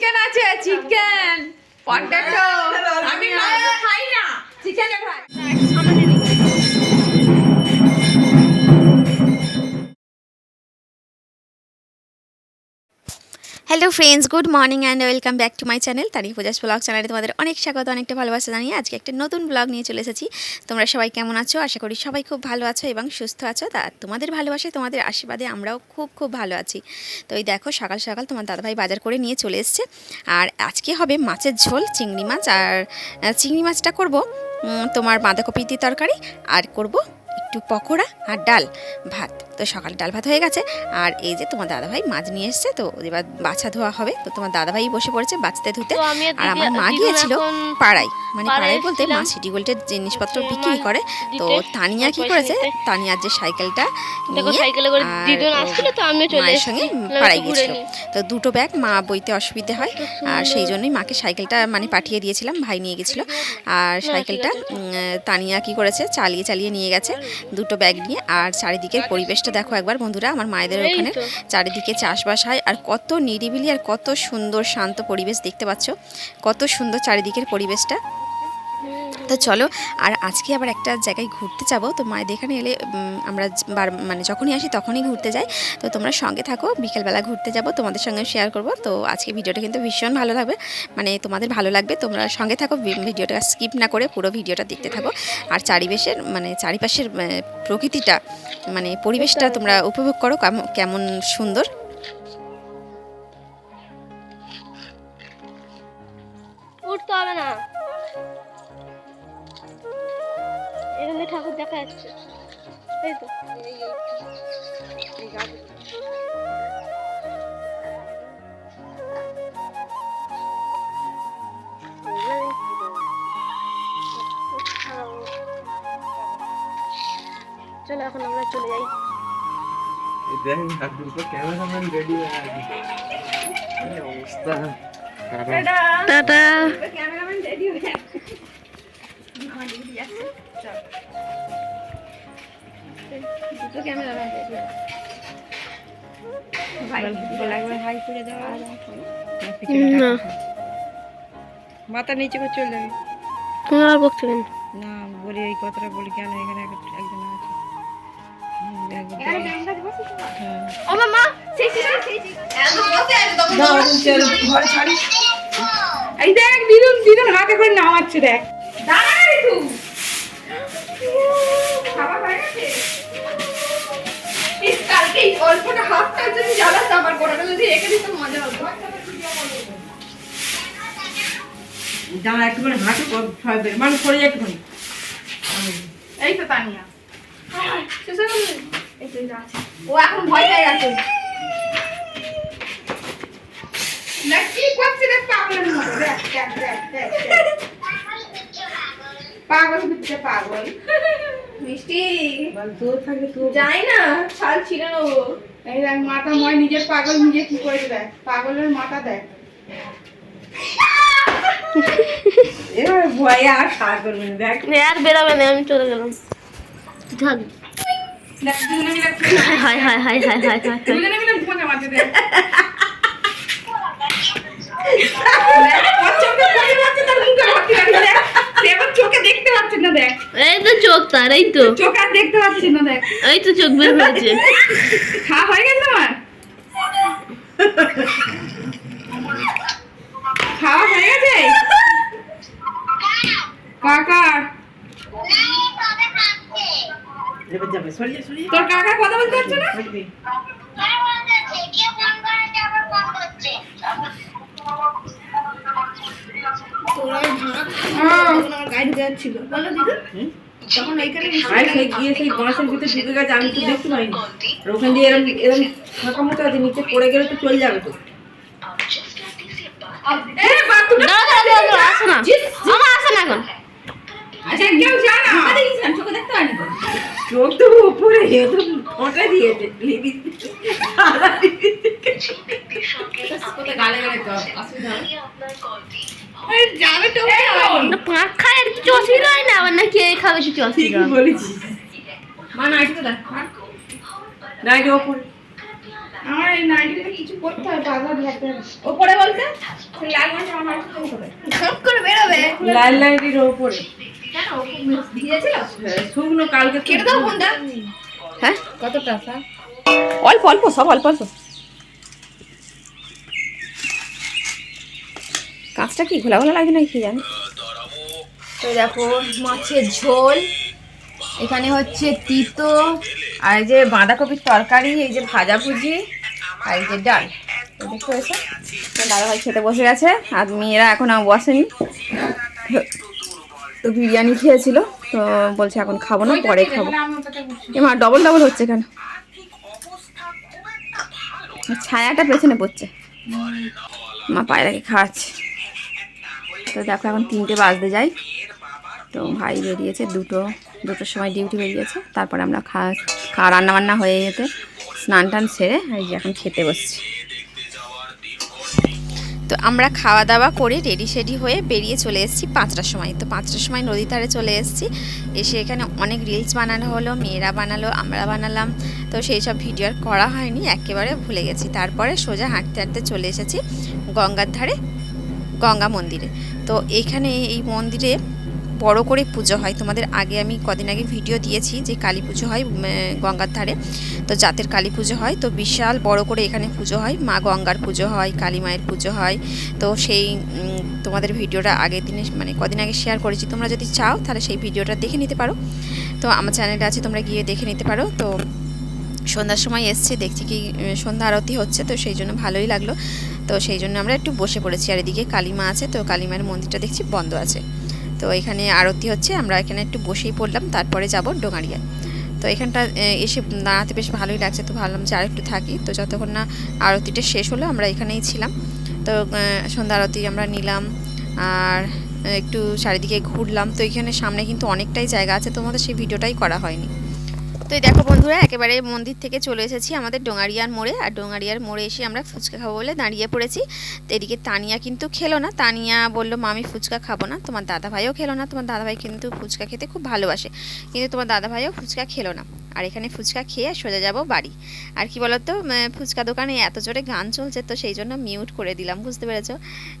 Chicken আছে chicken potato আমি খাই না। চিকেন খাই hello friends good morning and welcome back to my channel Tarif Puja's blog চ্যানেলে তোমাদের অনেক স্বাগত, অনেকটা ভালোবাসা জানিয়ে আজকে একটা নতুন ব্লগ নিয়ে চলে এসেছি। তোমরা সবাই কেমন আছো? আশা করি সবাই খুব ভালো আছো এবং সুস্থ আছো। তা তোমাদের ভালোবাসায়, তোমাদের আশীর্বাদে আমরাও খুব খুব ভালো আছি। তো এই দেখো, সকাল সকাল তোমার দাদাভাই বাজার করে নিয়ে চলে এসছে। আর আজকে হবে মাছের ঝোল, চিংড়ি মাছ। আর চিংড়ি মাছটা করব তোমার বাঁধাকপি দিয়ে তরকারি। আর করব একটু পকোড়া আর ডাল ভাত। তো সকালে ডাল ভাত হয়ে গেছে। আর এই যে তোমার দাদাভাই মাছ নিয়ে এসছে তো এবার বাছা ধোয়া হবে। তো তোমার দাদাভাই বসে পড়েছে বাঁচতে ধুতে। আর আমার মা গিয়েছিল পাড়ায়। মানে পাড়ায় বলতে মা সিটি গোল্ডের জিনিসপত্র বিক্রি করে। তো তানিয়া কি করেছে? তানিয়ার যে সাইকেলটা মায়ের সঙ্গে পাড়ায় গিয়েছিল। তো দুটো ব্যাগ মা বইতে অসুবিধে হয়। আর সেই জন্যই মাকে সাইকেলটা মানে পাঠিয়ে দিয়েছিলাম ভাই নিয়ে গেছিল। আর সাইকেলটা তানিয়া কি করেছে? চালিয়ে চালিয়ে নিয়ে গেছে দুটো ব্যাগ নিয়ে। আর চারিদিকের পরিবেশটা দেখো একবার বন্ধুরা আমার মায়েদের ওখানে চারিদিকে চাষবাস হয় আর কত নিরিবিলি আর কত সুন্দর শান্ত পরিবেশ দেখতে পাচ্ছ। কত সুন্দর চারিদিকের পরিবেশটা। তো চলো, আর আজকে আবার একটা জায়গায় ঘুরতে যাব। তো মায়েদের এখানে এলে আমরা বার মানে যখনই আসি তখনই ঘুরতে যাই। তো তোমরা সঙ্গে থাকো, বিকেলবেলা ঘুরতে যাব, তোমাদের সঙ্গে শেয়ার করব। তো আজকে ভিডিওটা কিন্তু ভীষণ ভালো লাগবে। মানে তোমাদের ভালো লাগবে, তোমরা সঙ্গে থাকো ভিডিওটা স্কিপ না করে পুরো ভিডিওটা দেখতে থাকো। আর চারিবেশের মানে চারিপাশের প্রকৃতিটা মানে পরিবেশটা তোমরা উপভোগ করো কেমন- কেমন সুন্দর। উঠতে হবে না। ঠাকুর দেখা যাচ্ছে এই তো চলো এখন আমরা চলে যাই দেখ না দুটো ক্যামেরাম্যান রেডি হয়ে আছে কি অবস্থা খারাপ। টাটা ক্যামেরাম্যান রেডি হয়ে যাচ্ছে দুটো মাথা নিচে করে চলে যাবে। তুমি আর বকছো কেন? না বলি এই কথাটা বলি কেন? এখানে একজন আছে। হ্যাঁ। এই দেখ দিদুন দিদুন হাতে করে নামাচ্ছে দেখ। দাঁড়াই তুই খাবার হয়ে গেছে? অল্পটা হাতটা যদি জ্বালাস আবার গোড়াটা যদি রেখে দিত মজা হতো। দাঁড়া একটুখানি হাঁটু মানে সরে একটুখানি। এই তো তানিয়া। এই ও এখন ভয় পেয়ে গেছে। দেখ কি করছে দেখ পাগলের মতো? দেখ দেখ দেখ দেখ দেখ। পাগল হচ্ছে পাগল। মিষ্টি। তোর থাকে তোর যাই না ছাল ছিল নেব। এই দেখ মাথা ময় নিজের পাগল নিজে কি করে দেখ? পাগলের মাথা এবার ভয়ে আর সার করবে না দেখ। আর বেরোবে না আমি চলে গেলাম। থাক। দেখ দুজনে মিলে হাই হাই হাই হাই চোখে দেখতে পাচ্ছে না দেখ এই তো চোখ তার এই তো চোখ আর দেখতে পাচ্ছে না দেখ এই তো চোখ বের হয়েছে খাওয়া হয়ে গেল তোমার খাওয়া হয়ে গেছে যা তোর কাকা কথা বলতে পারছে না সরে যা। গাড়ি যাচ্ছিল। বলো দিদি। তখন এইখানে আর সেই গিয়ে সেই বাঁশের ভিতরে ঢুকে গেছে আমি তো দেখতে পাইনি। আর ওখান দিয়ে এরকম এরকম ফাঁকা মতো আছে নিচে পড়ে গেলে তো চলে যাবে তো। আচ্ছা চোখে তো? উপরে দিয়েছে গালে গালে যাবে তো না পাঁক আর কিছু অসুবিধা হয় না আবার না কে খাবে কিছু অসুবিধা ঠিকই বলেছি মা না একটু দেখ। না ওপরে। আমার এই নাইটিতে কিছু করতে হবে বারবার লাগতে ওপরে বলতে? সেই লাল মাছ আমার সব করে বেরোবে। লাল লাইটের ওপরে। কেন? ভিজেছিল হ্যাঁ, শুকনো কালকে কেটে দাও ফোনটা। হ্যাঁ? কত টাকা অল্প অল্প সব অল্প অল্প। কাঁচটা কি ঘোলা ঘোলা লাগে না কি জানি? তো দেখো মাছের ঝোল এখানে হচ্ছে তিতো আর এই যে বাঁধাকপির তরকারি এই যে ভাজাভুজি আর এই যে ডাল। দেখতে পেয়েছ? তো দাদাভাই খেতে বসে গেছে আর মেয়েরা এখন আর বসেনি। তো বিরিয়ানি খেয়েছিল তো বলছে এখন খাব না পরে খাব। এমা ডবল ডবল হচ্ছে কেন? ছায়াটা পেছনে পড়ছে। মা পায়রাকে খাওয়াচ্ছে। তো দেখো এখন তিনটে বাজতে যাই। তো ভাই বেরিয়েছে, দুটো, দুটোর সময় ডিউটি বেরিয়েছে। তারপরে আমরা খাওয়া রান্না বান্না হয়ে যেতে স্নান টান সেরে এই যে এখন খেতে বসছি। তো আমরা খাওয়া দাওয়া করে রেডি সেডি হয়ে বেরিয়ে চলে এসেছি পাঁচটার সময়। তো পাঁচটার সময় নদীর ধারে চলে এসেছি। এসে এখানে অনেক রিলস বানানো হলো, মেয়েরা বানালো, আমরা বানালাম। তো সেই সব ভিডিও আর করা হয়নি, একেবারে ভুলে গেছি। তারপরে সোজা হাঁটতে হাঁটতে চলে এসেছি গঙ্গার ধারে। গঙ্গা মন্দিরে। তো এখানে এই মন্দিরে বড় করে পুজো হয়। তোমাদের আগে আমি কদিন আগে ভিডিও দিয়েছি যে কালী পুজো হয় গঙ্গার ধারে। তো জাতের কালী পুজো হয়। তো বিশাল বড় করে এখানে পুজো হয়। মা গঙ্গার পুজো হয়, কালী মায়ের পুজো হয়। তো সেই তোমাদের ভিডিওটা আগের দিনে মানে কদিন আগে শেয়ার করেছি। তোমরা যদি চাও, তাহলে সেই ভিডিওটা দেখে নিতে পারো। তো আমার চ্যানেলটা আছে, তোমরা গিয়ে দেখে নিতে পারো। তো সন্ধ্যার সময় এসছে, দেখছি কি সন্ধ্যা আরতি হচ্ছে। তো সেই জন্য ভালোই লাগল। তো সেই জন্য আমরা একটু বসে পড়েছি। আর এদিকে কালীমা আছে, তো কালীমার মন্দিরটা দেখছি বন্ধ আছে। তো এখানে আরতি হচ্ছে, আমরা এখানে একটু বসেই পড়লাম, তারপরে যাব ডোঙারিয়া তো এখানটা এসে দাঁড়াতে বেশ ভালোই লাগছে, তো ভাবলাম যে আরেকটু থাকি। তো যতক্ষণ না আরতিটা শেষ হলো, আমরা এখানেই ছিলাম। তো সন্ধ্যা আরতি আমরা নিলাম, আর একটু চারিদিকে ঘুরলাম। তো এখানে সামনে কিন্তু অনেকটাই জায়গা আছে, তোমাদের সেই ভিডিওটাই করা হয়নি। তো এই দেখো বন্ধুরা, একেবারে মন্দির থেকে চলে এসেছি আমাদের ডোঙারিয়ার মোড়ে। আর ডোঙারিয়ার মোড়ে এসে আমরা ফুচকা খাব বলে দাঁড়িয়ে পড়েছি। তো এদিকে তানিয়া কিন্তু খেলো না। তানিয়া বলল, মামি, ফুচকা খাব না। তোমার দাদাভাইও খেলো না। তোমার দাদাভাই কিন্তু ফুচকা খেতে খুব ভালোবাসে। কিন্তু তোমার দাদাভাইও ফুচকা খেলো না। আর এখানে ফুচকা খেয়ে সোজা যাব বাড়ি। আর কি বলতো ফুচকা দোকানে এত জোরে গান চলছে তো সেই জন্য মিউট করে দিলাম, বুঝতে পেরেছ?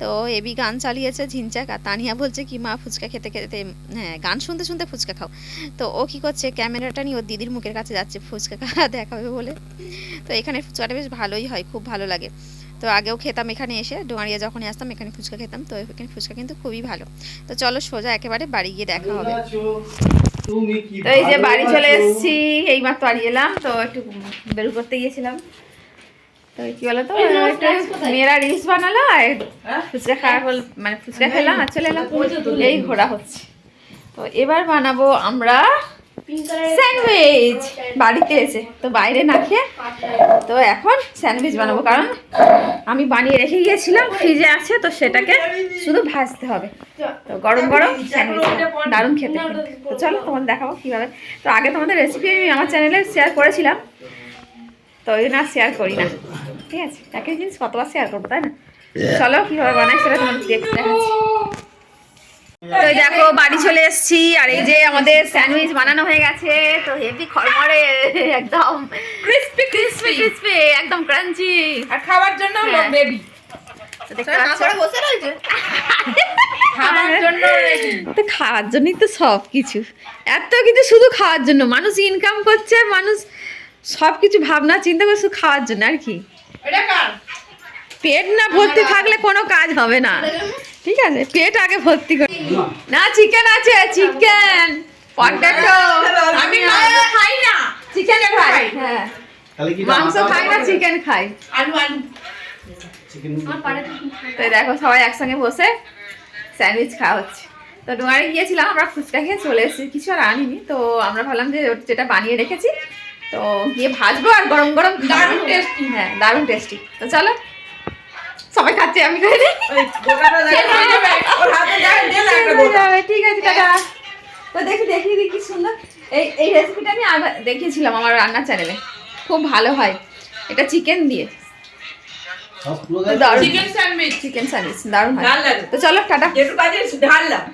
তো এবি গান চালিয়েছে ঝিনচাক আর তানিয়া বলছে কি, মা, ফুচকা খেতে খেতে হ্যাঁ গান শুনতে শুনতে ফুচকা খাও। তো ও কি করছে, ক্যামেরাটা নিয়ে ওর দিদির মুখের কাছে যাচ্ছে, ফুচকা খাওয়া দেখাবে বলে। তো এখানে ফুচকাটা বেশ ভালোই হয়, খুব ভালো লাগে। তো আগেও খেতাম এখানে এসে, ডোয়ারিয়া যখন আসতাম এখানে ফুচকা খেতাম, তো এখানে ফুচকা কিন্তু খুবই ভালো। তো চলো সোজা একেবারে বাড়ি গিয়ে দেখা হবে। তো এই যে বাড়ি চলে এসেছি এইমাত্র বাড়ি এলাম তো একটু বের করতে গিয়েছিলাম। তো কি বলো তো একটু মেয়েরা রিলস বানালো আর ফুচকা খাওয়া হল মানে ফুচকা খেলাম আর চলে এলাম। এই ঘোরা হচ্ছে। তো এবার বানাবো আমরা স্যান্ডউইচ বাড়িতে এসে, তো বাইরে না খেয়ে, তো এখন স্যান্ডউইচ বানাবো, কারণ আমি বানিয়ে রেখে গিয়েছিলাম ফ্রিজে আছে, তো সেটাকে শুধু ভাজতে হবে। তো গরম গরম স্যান্ডউইচ দারুণ খেতে। তো চলো, তোমাদের দেখাবো কীভাবে। তো আগে তোমাদের রেসিপি আমি আমার চ্যানেলে শেয়ার করেছিলাম, তো ওই আর শেয়ার করি না। ঠিক আছে? একই জিনিস কতবার শেয়ার করব, তাই না? চলো, কীভাবে বানাই সেটা তোমাদের দেখতে দেখাচ্ছি। তো দেখো বাড়ি চলে এসেছি। আর এই যে আমাদের স্যান্ডউইচ বানানো হয়ে গেছে তো হেভি খড়মড়ে একদম ক্রিসপি ক্রিসপি ক্রিসপি একদম ক্রাঞ্চি আর খাওয়ার জন্য লোক হ্যাঁ। রয়েছে। খাওয়ার জন্য রেডি তো খাওয়ার জন্যই তো সব কিছু। এত কিন্তু শুধু খাওয়ার জন্য। মানুষ ইনকাম করছে মানুষ সব কিছু ভাবনা চিন্তা করে শুধু খাওয়ার জন্য আর কি? পেট না ভর্তি থাকলে কোনো কাজ হবে না। ঠিক আছে পেট আগে ভর্তি করে। না চিকেন আছে চিকেন পটেটো আমি মাংস খাই না। চিকেন খাই হ্যাঁ। মাংস খাই না চিকেন খাই। আলু আলু। তো দেখো সবাই একসঙ্গে বসে স্যান্ডউইচ খাওয়া হচ্ছে। তো ডোয়ারে গিয়েছিলাম আমরা ফুচকা খেয়ে চলে এসেছি। কিছু আর আনিনি তো আমরা ভাবলাম যে ওর যেটা বানিয়ে রেখেছি তো গিয়ে ভাজবো আর গরম গরম দারুণ টেস্টি হ্যাঁ দারুণ টেস্টি তো চলো সবাই খাচ্ছে আমি খাই একটা ঠিক আছে টাটা। তো দেখি দেখি দেখি সুন্দর। এই এই রেসিপিটা আমি আগে দেখিয়েছিলাম আমার রান্নার চ্যানেলে খুব ভালো হয়। এটা চিকেন দিয়ে। দারুণ। চিকেন স্যান্ডউইচ চিকেন স্যান্ডউইচ দারুণ তো চলো টাটা। যেটু কাজে ঢাললাম